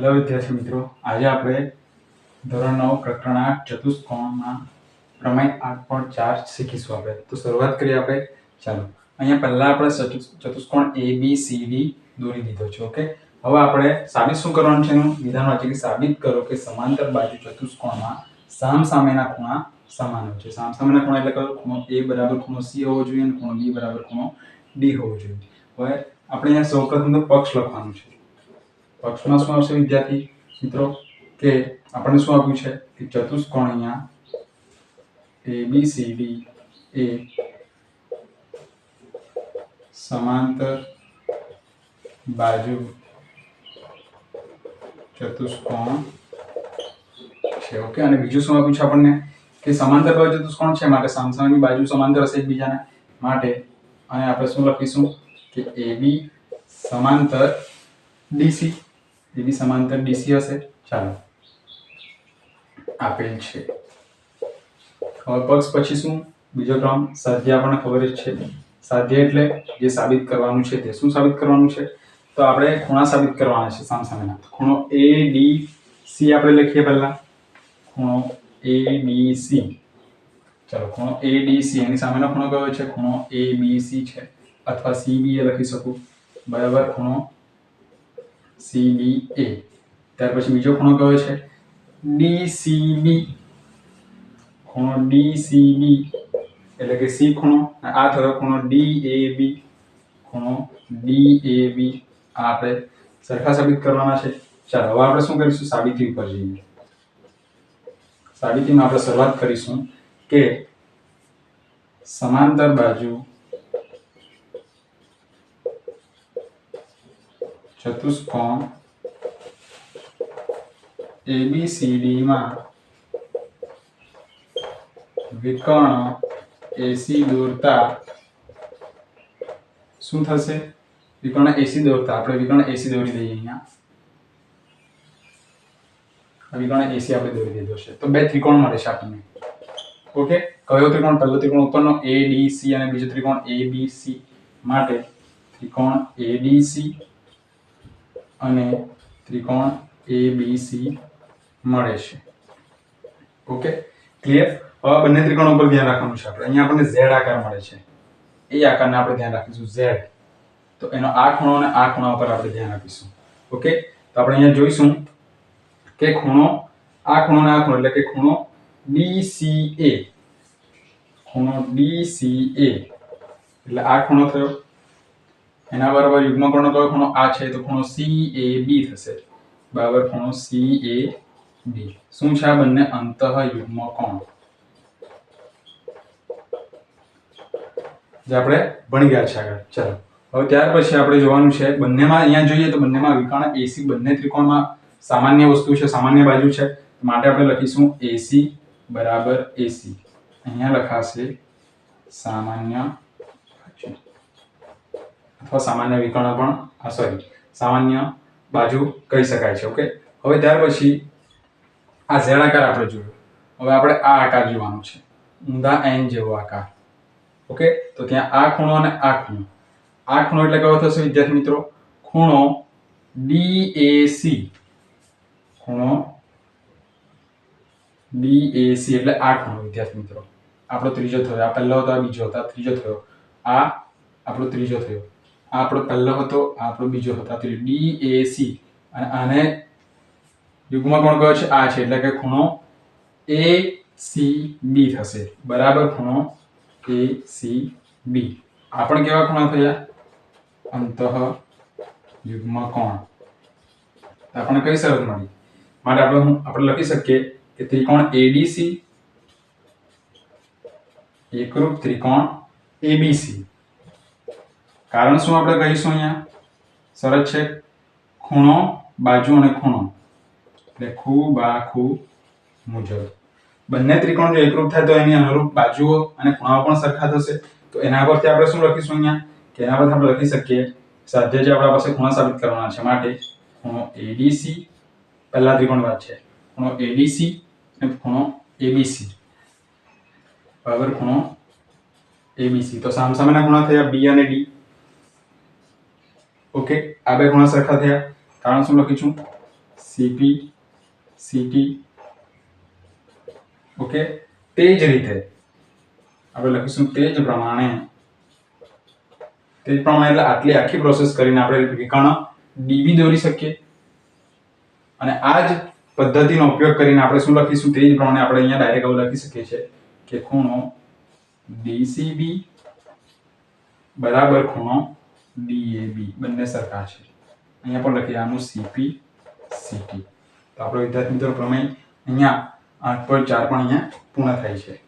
Hello વિદ્યાર્થી મિત્રો, આજે આપણે ધોરણ નવ, પ્રકરણ આઠ ચતુષ્કોણમાં પ્રમેય આઠ પોઈન્ટ ચાર શીખીશું આપણે. તો શરૂઆત કરીએ આપણે. ચાલો. અહીંયા પહેલા આપણે ચતુ- ચતુષ્કોણ એ બી સી ડી દોરી દીધો છે, ઓકે? હવે આપણે સાબિત શું કરવાનું છે એનું? વિધાન વાંચે કે સાબિત કરો કે સમાંતર બાજુ ચતુષ્કોણમાં સામ સામેના ખૂણા સમાન હોય છે. સામ સામેના ખૂણા એટલે કયો? ખૂણો એ બરાબર ખૂણો સી હોવો જોઈએ અને ખૂણો બી બરાબર ખૂણો ડી હોવો જોઈએ. હવે આપણે અહીંયા સૌપ્રથમ તો પક્ષ લખવાનું છે. પક્ષમાં શું આવશે વિદ્યાર્થી મિત્રો? કે આપણને શું આપ્યું છે? કે ચતુષ્કોણ અહીંયા એ બી સી ડી એ સમાંતર બાજુ ચતુષ્કોણ છે. ઓકે અને બીજું શું આપ્યું છે આપણને? કે સમાંતર બાજુ ચતુષ્કોણ છે, માટે સામસામેની બાજુ સમાંતર હશે એકબીજાને માટે. અને આપણે શું લખીશું? કે એ બી સમાંતર ડીસી એ સમાંતર ડીસી હશે? ચાલો. આપેલ છે. હવે પક્ષ પછી શું? બીજો ક્રમ, સાધ્ય આપણને ખબર જ છે. સાધ્ય એટલે જે સાબિત કરવાનું છે તે શું સાબિત કરવાનું છે? તો આપણે ખૂણા સાબિત કરવાના છે સામસામેના ખૂણો એ ડી સી આપણે લખીએ પહેલા. ખૂણો એ ડી સી ચાલો, ખૂણો એ ડી સી એની સામેનો ખૂણો કયો છે? ખૂણો એ બી સી છે. અથવા સી બી એ લખી શકું. બરાબર, ખૂણો સી એ ત્યાર પછી બીજો ખૂણો કયો છે? ડીસીબી ખૂણો ડીસીબી એટલે કે સી ખૂણો આ થયો ખૂણો ડી એ બી ખૂણો ડી એ બી આ આપણે સરખા સાબિત કરવાના છે. ચાલો, હવે આપણે શું કરીશું? સાબિતી ઉપર જઈએ. સાબિતીમાં આપણે શરૂઆત કરીશું કે સમાંતર બાજુ ચતુષ્કોણ એબીસીડીમાં વિકર્ણ એસી દોરતા શું થશે? વિકર્ણ એસી દોરતા. આપણે વિકર્ણ એસી દોરી દઈએ અહીંયા. વિકર્ણ એસી આપણે દોરી દીધો છે. તો બે ત્રિકોણ મળે છે આપણને. ઓકે? કયો ત્રિકોણ? પહેલો ત્રિકોણ ઉપરનો ADC અને બીજો ત્રિકોણ ABC માટે ત્રિકોણ ADC અને ત્રિકોણ એ બી સી મળે છે. ઓકે ક્લિયર હવે બંને ત્રિકોણ ઉપર ધ્યાન રાખવાનું છે આપણે. અહીંયા આપણને ઝેડ આકાર મળે છે. એ આકારને આપણે ધ્યાન રાખીશું ઝેડ તો એનો આ ખૂણો અને આ ખૂણા ઉપર આપણે ધ્યાન આપીશું. ઓકે તો આપણે અહીંયા જોઈશું કે ખૂણો, આ ખૂણો અને આ ખૂણો, એટલે કે ખૂણો DCA ખૂણો DCA એટલે આ ખૂણો થયો એના બરાબર યુગ્મકોણનો કયો ખૂણો? આ છે, તો ખૂણો બી થશે. બરાબર, ખૂણો બી શું છે આ બંને અંતઃ યુગ્મ કોણ જે આપણે ભણી ગયા છે આગળ. ચાલો. હવે ત્યાર પછી આપણે જોવાનું છે, બંનેમાં અહીંયા જોઈએ તો બંનેમાં વિકર્ણ એસી બંને ત્રિકોણમાં સામાન્ય વસ્તુ છે, સામાન્ય બાજુ છે. માટે આપણે લખીશું એસી બરાબર એસી અહીંયા લખાશે સામાન્ય બાજુ. અથવા સામાન્ય વિકર્ણ પણ સોરી સામાન્ય બાજુ કહી શકાય છે ઓકે હવે ત્યાર પછી આ ઝેડ આકાર આપણે જોયો. હવે આપણે આ આકાર જોવાનો છે. ઊંધા એન જેવો આકાર ઓકે તો ત્યાં આ ખૂણો અને આ ખૂણો. આ ખૂણો એટલે કયો થશે, વિદ્યાર્થી મિત્રો? ખૂણો DAC ખૂણો DAC એટલે આ ખૂણો, વિદ્યાર્થી મિત્રો. આપણો ત્રીજો થયો. આ પહેલો હતો બીજો હતો ત્રીજો થયો. આ આપણો ત્રીજો થયો. આપણો પહેલો હતો, આપણો બીજો હતો. ત્રીજો ડી, એ, સી. અને આને યુગમાં કોણ કયો છે? આ છે. એટલે કે ખૂણો એ, સી, બી થશે. બરાબર ખૂણો એ, સી આ પણ કેવા ખૂણા થયા? અંતઃ યુગમાં કોણ? આપણને કઈ શરત મળી? માટે આપણે હું, આપણે લખી શકીએ કે ત્રિકોણ એડીસી એકરૂપ ત્રિકોણ ABC કારણ શું આપણે કહીશું અહીંયા? શરત છે. ખૂણો, બાજુ અને ખૂણો. એટલે ખૂ, બા, ખૂ, મુજબ. બંને ત્રિકોણ જો એકરૂપ થાય તો એની અનુરૂપ બાજુઓ અને ખૂણાઓ પણ સરખા થશે. તો એના પરથી આપણે શું લખીશું અહીંયા? કે એના પરથી આપણે લખી શકીએ. સાધ્ય જે આપણા પાસે ખૂણા સાબિત કરવાના છે માટે ખૂણો એબીસી પહેલા ત્રિકોણ વાત છે. ખૂણો એબીસી અને ખૂણો એબીસી બરાબર, ખૂણો એબીસી તો સામસામેના ખૂણા થયા બી અને D. ઓકે, આ બે ખૂણા સરખા થયા. કારણ શું લખીશું સીપી સીટી ઓકે, તે જ રીતે આપણે લખીશું તે જ પ્રમાણે. તે જ પ્રમાણે એટલે આટલી આખી પ્રોસેસ કરીને આપણે વિકર્ણ ડીબી દોરી શકીએ. અને આ જ પદ્ધતિનો ઉપયોગ કરીને આપણે શું લખીશું? તે જ પ્રમાણે આપણે અહીંયા ડાયરેક્ટ આવું લખી શકીએ છીએ કે ખૂણો ડીસીબી બરાબર ખૂણો ડીએબી બંને સરખા છે. અહીંયા પણ લખીએ આનું સીપી સીટી તો આપણો વિદ્યાર્થી મિત્રો પ્રમેય અહીંયા આઠ પોઈન્ટ ચાર પણ અહીંયા પૂર્ણ થાય છે.